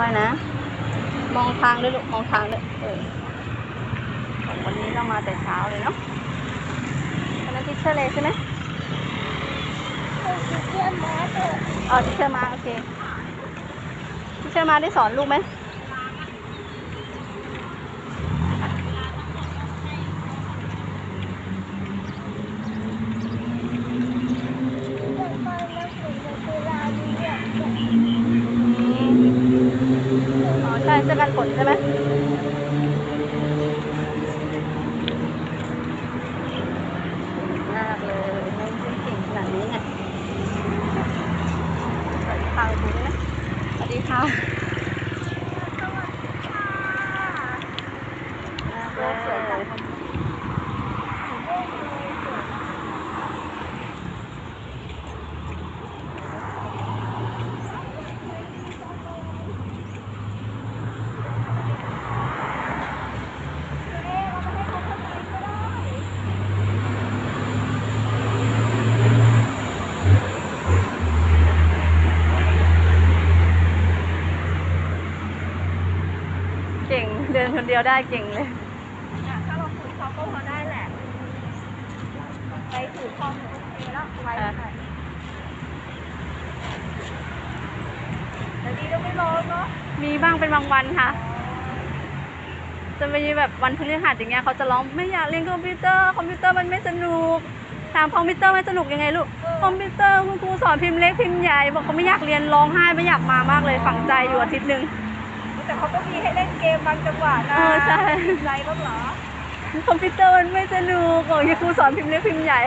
ค่อยๆนะ มองทางด้วยลูกมองทางด้วยเออวันนี้เรามาแต่เช้าเลยเนาะวันนั้นทิเชอร์เลยใช่ไหมคือเชื่อมาเถอะอ๋อทิเชอร์มาโอเคทิเชอร์มาได้สอนลูกไหม เดี๋ยวก่อนนะถึงจะเวลาดีเนี่ย อ๋อใช่เสื้อกันฝนใช่ไหมมากเลยไม่ไม่เก่งขนาดนี้ไงสวัสดีค่ะคุณนะสวัสดีค่ะน่ากเลย เก่ง เดินคนเดียวได้เก่งเลย ถ้าเราฝึกเขาก็พอได้แหละ ไปถือคอมโอเคแล้วไปค่ะแต่ดีก็ไม่ร้อนเนาะ มีบ้างเป็นบางวันค่ะ จะมีแบบวันพฤหัสอย่างเงี้ยเขาจะร้องไม่อยากเรียนคอมพิวเตอร์ คอมพิวเตอร์มันไม่สนุกถามคอมพิวเตอร์ไม่สนุกยังไงลูก คอมพิวเตอร์คุณครูสอนพิมพ์เล็กพิมพ์ใหญ่ บอกเขาไม่อยากเรียนร้องไห้ไม่อยากมามากเลยฝังใจอยู่อาทิตย์หนึ่ง แต่เขาก็มีให้เล่นเกมบางจังหวะนะเออใช่ใจบ้างเหรอคอมพิวเตอร์มันไม่สนุกบอกอย่าครูสอนพิมพ์เล็กพิมพ์ใหญ่